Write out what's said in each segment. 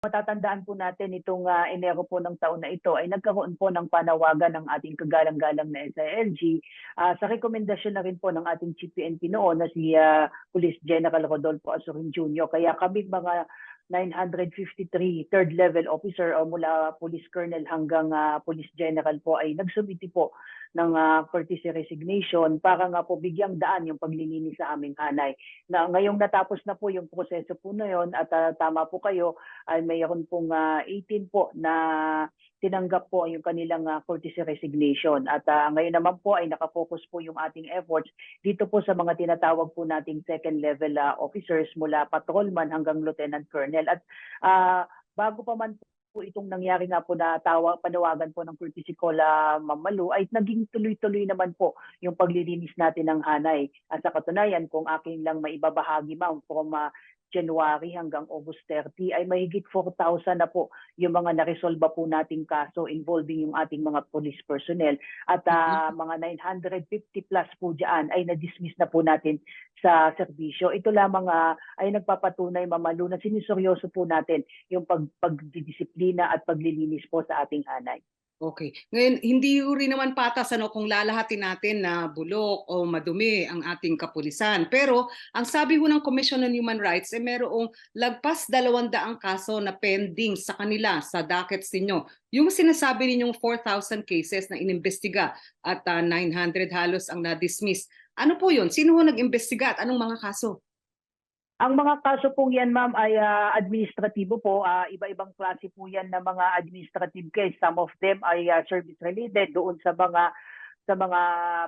matatandaan po natin itong ah, Enero po ng taon na ito ay nagkaroon po ng panawagan ng ating kagalang-galang na SILG ah, sa rekomendasyon na rin po ng ating Chief PNP noon na si ah, Police General Rodolfo Azurin Jr. Kaya kami mga 953 third level officer o mula police colonel hanggang ah, police general po ay nagsumiti po ng ah, courtesy resignation para nga po bigyang daan yung paglilinis sa aming hanay. Na ngayong natapos na po yung proseso po na yon at ah, tama po kayo ay mayroon pong ah, 18 po na tinanggap po yung kanilang ah, courtesy resignation at ah, ngayon naman po ay nakafocus po yung ating efforts dito po sa mga tinatawag po nating second level ah, officers mula patrolman hanggang lieutenant colonel at ah, bago pa man po itong nangyari nga po na tawa, panawagan po ng courtesy call ah, Ma'am Malu, ay naging tuloy-tuloy naman po yung paglilinis natin ng hanay. At sa katunayan, kung aking lang maibabahagi ma'am from ah, January hanggang August 30 ay mahigit 4,000 na po yung mga naresolba po nating kaso involving yung ating mga police personnel at ah, mga 950 plus po diyan ay na-dismiss na po natin sa serbisyo. Ito lamang ah, ay nagpapatunay mamalu na siniseryoso po natin yung pag pagdidisiplina at paglilinis po sa ating hanay. Okay. Ngayon, hindi rin naman patas ano, kung lalahatin natin na bulok o madumi ang ating kapulisan. Pero ang sabi ho ng Commission on Human Rights, eh merong lagpas dalawandaang kaso na pending sa kanila sa dockets ninyo. Yung sinasabi ninyong 4,000 cases na inimbestiga at ah, 900 halos ang na-dismiss. Ano po yun? Sino ho nag-imbestiga at anong mga kaso? Ang mga kaso pong yan, ma'am, ay ah, administratibo po. Ah, iba-ibang klase po yan na mga administrative case. Some of them ay ah, service-related doon sa mga sa mga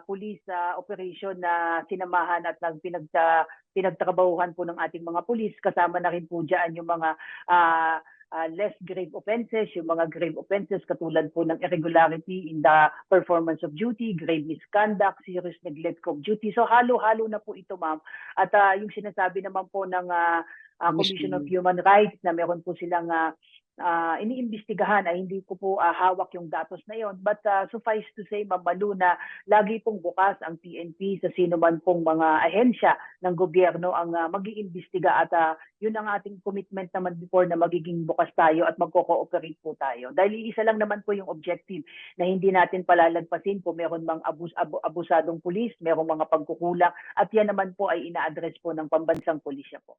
police ah, operation na sinamahan at nag pinagta, pinagtrabahuhan po ng ating mga police. Kasama na rin po dyan yung mga ah, ah, less grave offenses, yung mga grave offenses katulad po ng irregularity in the performance of duty, grave misconduct, serious neglect of duty. So halo-halo na po ito, ma'am. At ah, yung sinasabi naman po ng ah, ah, Commission of Human Rights na meron po silang ah, ah, iniimbestigahan ay hindi ko po ah, hawak yung datos na yon. But ah, suffice to say, Ma'am Malu, na lagi pong bukas ang PNP sa sino man pong mga ahensya ng gobyerno ang uh, mag-iimbestiga at ah, yun ang ating commitment naman before na magiging bukas tayo at magko-cooperate po tayo. Dahil isa lang naman po yung objective na hindi natin palalagpasin kung meron mang abus, abu- abusadong pulis, merong mga pagkukulang at yan naman po ay ina-address po ng pambansang pulisya po.